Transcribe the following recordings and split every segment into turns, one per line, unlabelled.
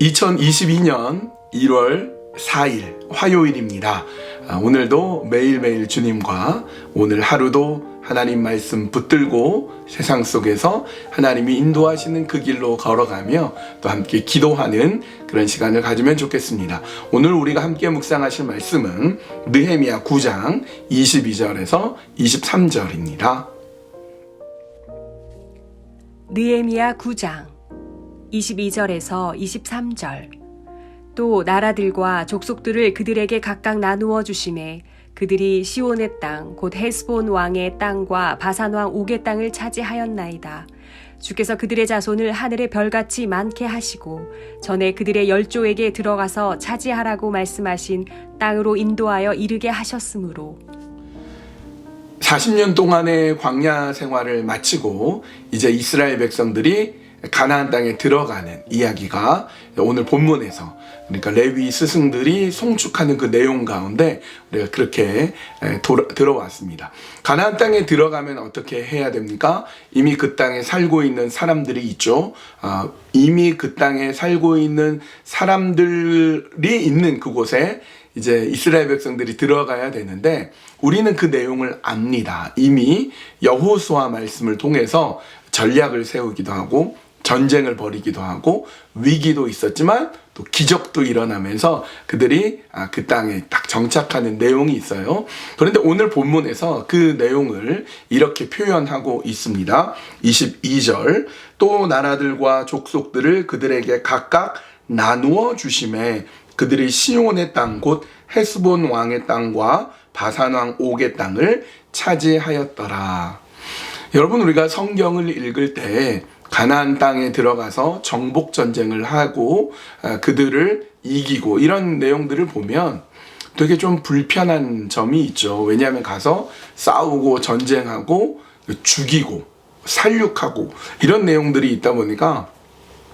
(2022년 1월 4일) 화요일입니다. 아, 오늘도 매일매일 주님과 오늘 하루도 하나님 말씀 붙들고 세상 속에서 하나님이 인도하시는 그 길로 걸어가며 또 함께 기도하는 그런 시간을 가지면 좋겠습니다. 오늘 우리가 함께 묵상하실 말씀은 느헤미야 9장 22절에서 23절입니다.
느에미야 9장 22절에서 23절 또 나라들과 족속들을 그들에게 각각 나누어 주심에 그들이 시온의 땅 곧 헤스본 왕의 땅과 바산 왕 옥의 땅을 차지하였나이다. 주께서 그들의 자손을 하늘의 별같이 많게 하시고 전에 그들의 열조에게 들어가서 차지하라고 말씀하신 땅으로 인도하여 이르게 하셨으므로
40년 동안의 광야 생활을 마치고 이제 이스라엘 백성들이 가나안 땅에 들어가는 이야기가 오늘 본문에서 그러니까 레위 스승들이 송축하는 그 내용 가운데 우리가 그렇게 돌아, 들어왔습니다. 가나안 땅에 들어가면 어떻게 해야 됩니까? 이미 그 땅에 살고 있는 사람들이 있죠. 아, 이미 그 땅에 살고 있는 사람들이 있는 그곳에 이제 이스라엘 백성들이 들어가야 되는데 우리는 그 내용을 압니다. 이미 여호수아 말씀을 통해서 전략을 세우기도 하고 전쟁을 벌이기도 하고 위기도 있었지만 또 기적도 일어나면서 그들이 아, 그 땅에 딱 정착하는 내용이 있어요. 그런데 오늘 본문에서 그 내용을 이렇게 표현하고 있습니다. 22절 또 나라들과 족속들을 그들에게 각각 나누어 주심에 그들이 시온의 땅 곧 헤스본 왕의 땅과 바산 왕 옥의 땅을 차지하였더라. 여러분 우리가 성경을 읽을 때 가나안 땅에 들어가서 정복 전쟁을 하고 아, 그들을 이기고 이런 내용들을 보면 되게 좀 불편한 점이 있죠. 왜냐하면 가서 싸우고 전쟁하고 죽이고 살육하고 이런 내용들이 있다 보니까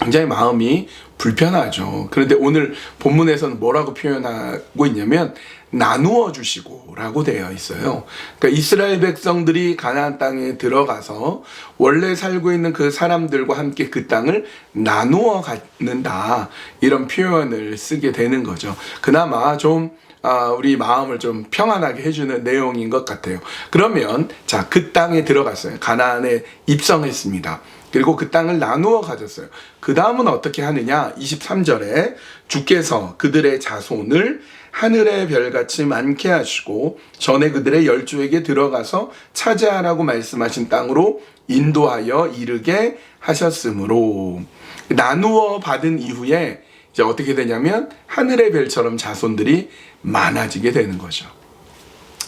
굉장히 마음이 불편하죠. 그런데 오늘 본문에서는 뭐라고 표현하고 있냐면 나누어 주시고라고 되어 있어요. 그러니까 이스라엘 백성들이 가나안 땅에 들어가서 원래 살고 있는 그 사람들과 함께 그 땅을 나누어 갖는다 이런 표현을 쓰게 되는 거죠. 그나마 좀 아, 우리 마음을 좀 평안하게 해주는 내용인 것 같아요. 그러면 자 그 땅에 들어갔어요. 가나안에 입성했습니다. 그리고 그 땅을 나누어 가졌어요. 그 다음은 어떻게 하느냐? 23절에 주께서 그들의 자손을 하늘의 별같이 많게 하시고 전에 그들의 열조에게 들어가서 차지하라고 말씀하신 땅으로 인도하여 이르게 하셨으므로 나누어 받은 이후에 이제 어떻게 되냐면 하늘의 별처럼 자손들이 많아지게 되는 거죠.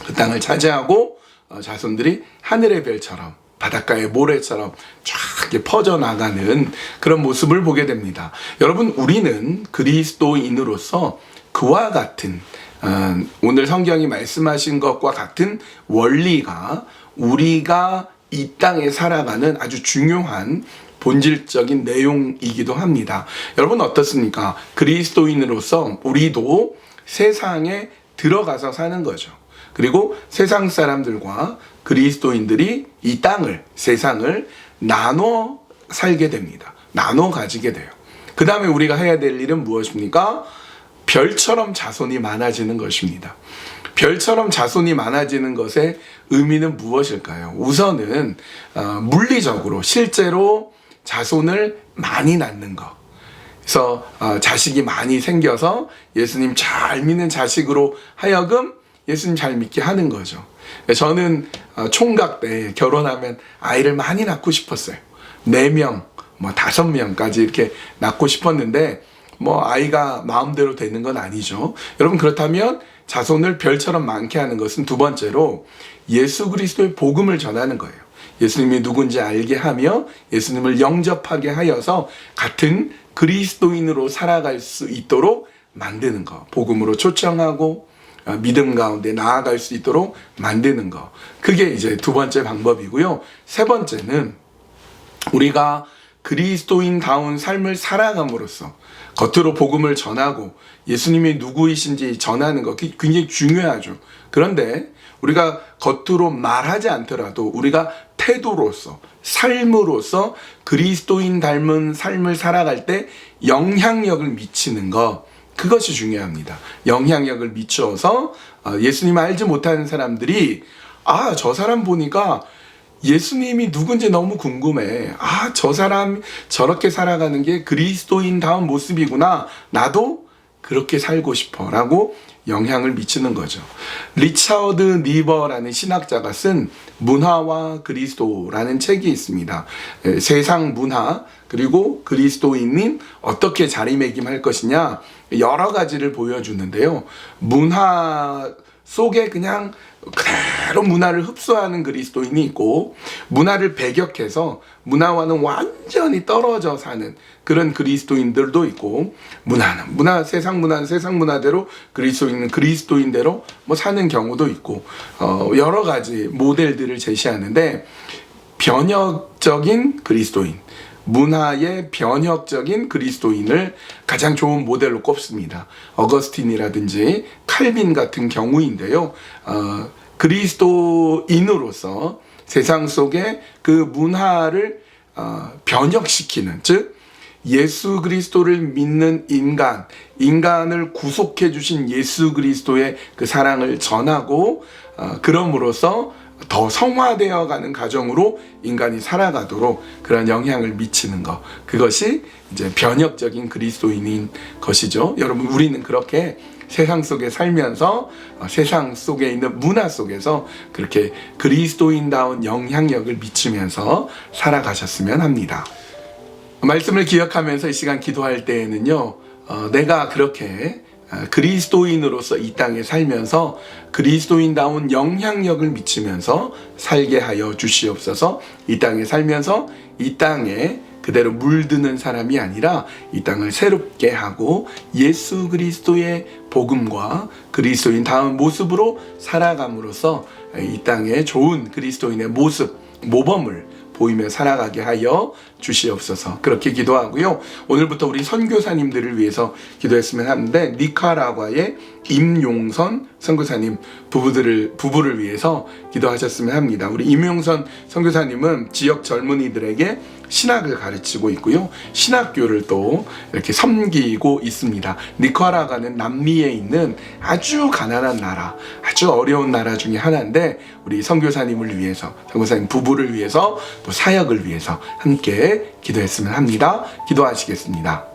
그 땅을 차지하고 어, 자손들이 하늘의 별처럼 바닷가의 모래처럼 쫙 퍼져나가는 그런 모습을 보게 됩니다. 여러분, 우리는 그리스도인으로서 그와 같은, 어, 오늘 성경이 말씀하신 것과 같은 원리가 우리가 이 땅에 살아가는 아주 중요한 본질적인 내용이기도 합니다. 여러분 어떻습니까? 그리스도인으로서 우리도 세상에 들어가서 사는 거죠. 그리고 세상 사람들과 그리스도인들이 이 땅을, 세상을 나눠 살게 됩니다. 나눠 가지게 돼요. 그 다음에 우리가 해야 될 일은 무엇입니까? 별처럼 자손이 많아지는 것입니다. 별처럼 자손이 많아지는 것의 의미는 무엇일까요? 우선은 어, 물리적으로 실제로 자손을 많이 낳는 것. 그래서 어, 자식이 많이 생겨서 예수님 잘 믿는 자식으로 하여금 예수님 잘 믿게 하는 거죠. 저는 어, 총각 때 결혼하면 아이를 많이 낳고 싶었어요. 네 명, 뭐 다섯 명까지 이렇게 낳고 싶었는데 뭐 아이가 마음대로 되는 건 아니죠. 여러분 그렇다면 자손을 별처럼 많게 하는 것은 두 번째로 예수 그리스도의 복음을 전하는 거예요. 예수님이 누군지 알게 하며 예수님을 영접하게 하여서 같은 그리스도인으로 살아갈 수 있도록 만드는 거. 복음으로 초청하고 어, 믿음 가운데 나아갈 수 있도록 만드는 거. 그게 이제 두 번째 방법이고요. 세 번째는 우리가 그리스도인다운 삶을 살아감으로써 겉으로 복음을 전하고 예수님이 누구이신지 전하는 것 굉장히 중요하죠. 그런데 우리가 겉으로 말하지 않더라도 우리가 태도로서 삶으로서 그리스도인 닮은 삶을 살아갈 때 영향력을 미치는 것 그것이 중요합니다. 영향력을 미쳐서 어, 예수님 알지 못하는 사람들이 아 저 사람 보니까 예수님이 누군지 너무 궁금해. 아, 저 사람 저렇게 살아가는 게 그리스도인 다운 모습이구나. 나도 그렇게 살고 싶어. 라고 영향을 미치는 거죠. 리차드 니버라는 신학자가 쓴 문화와 그리스도라는 책이 있습니다. 에, 세상 문화, 그리고 그리스도인인 어떻게 자리매김할 것이냐. 여러 가지를 보여주는데요. 문화 속에 그냥 그대로 문화를 흡수하는 그리스도인이 있고 문화를 배격해서 문화와는 완전히 떨어져 사는 그런 그리스도인들도 있고 문화는 문화 세상 문화는 세상 문화대로 그리스도인은 그리스도인대로 뭐 사는 경우도 있고 어 여러 가지 모델들을 제시하는데 변혁적인 그리스도인 문화의 변혁적인 그리스도인을 가장 좋은 모델로 꼽습니다. 어거스틴이라든지 칼빈 같은 경우인데요. 어, 그리스도인으로서 세상 속에 그 문화를 어, 변혁시키는 즉 예수 그리스도를 믿는 인간, 인간을 구속해 주신 예수 그리스도의 그 사랑을 전하고 어, 그럼으로써 더 성화되어 가는 과정으로 인간이 살아가도록 그런 영향을 미치는 것. 그것이 이제 변혁적인 그리스도인인 것이죠. 여러분, 우리는 그렇게 세상 속에 살면서 어, 세상 속에 있는 문화 속에서 그렇게 그리스도인다운 영향력을 미치면서 살아가셨으면 합니다. 말씀을 기억하면서 이 시간 기도할 때에는요, 어, 내가 그렇게 어, 그리스도인으로서 이 땅에 살면서 그리스도인다운 영향력을 미치면서 살게 하여 주시옵소서. 이 땅에 살면서 이 땅에 그대로 물드는 사람이 아니라 이 땅을 새롭게 하고 예수 그리스도의 복음과 그리스도인 다운 모습으로 살아감으로써 이 땅에 좋은 그리스도인의 모습, 모범을 보이며 살아가게 하여 주시옵소서. 그렇게 기도하고요. 오늘부터 우리 선교사님들을 위해서 기도했으면 하는데 니카라과의 임용선 선교사님 부부들을 부부를 위해서 기도하셨으면 합니다. 우리 임용선 선교사님은 지역 젊은이들에게 신학을 가르치고 있고요. 신학교를 또 이렇게 섬기고 있습니다. 니카라과는 남미에 있는 아주 가난한 나라, 아주 어려운 나라 중에 하나인데 우리 선교사님을 위해서 선교사님 부부를 위해서 또 사역을 위해서 함께 기도했으면 합니다. 기도하시겠습니다.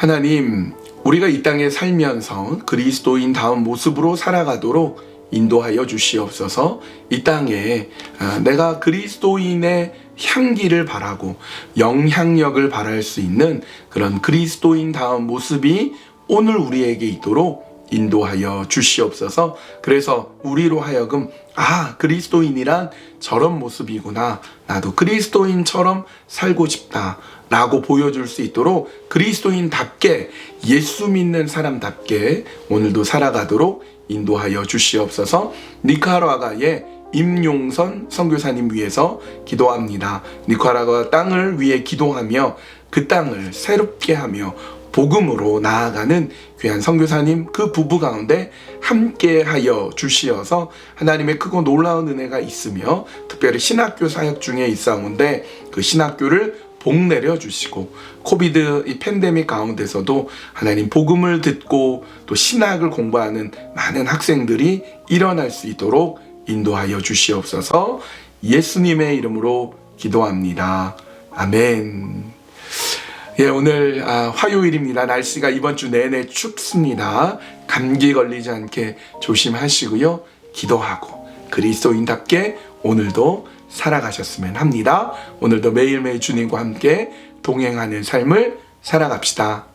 하나님, 우리가 이 땅에 살면서 그리스도인 다운 모습으로 살아가도록 인도하여 주시옵소서. 이 땅에 아, 내가 그리스도인의 향기를 바라고 영향력을 바랄 수 있는 그런 그리스도인 다운 모습이 오늘 우리에게 있도록 인도하여 주시옵소서. 그래서 우리로 하여금 아 그리스도인이란 저런 모습이구나. 나도 그리스도인처럼 살고 싶다. 라고 보여줄 수 있도록 그리스도인답게 예수 믿는 사람답게 오늘도 살아가도록 인도하여 주시옵소서. 니카라과의 임용선 선교사님 위해서 기도합니다. 니카라과 땅을 위해 기도하며 그 땅을 새롭게 하며 복음으로 나아가는 귀한 선교사님 그 부부 가운데 함께 하여 주시어서 하나님의 크고 놀라운 은혜가 있으며 특별히 신학교 사역 중에 있사온데 그 신학교를 복 내려 주시고 코비드 이 팬데믹 가운데서도 하나님 복음을 듣고 또 신학을 공부하는 많은 학생들이 일어날 수 있도록 인도하여 주시옵소서 예수님의 이름으로 기도합니다. 아멘. 예, 오늘 아, 화요일입니다. 날씨가 이번 주 내내 춥습니다. 감기 걸리지 않게 조심하시고요. 기도하고 그리스도인답게 오늘도 살아가셨으면 합니다. 오늘도 매일매일 주님과 함께 동행하는 삶을 살아갑시다.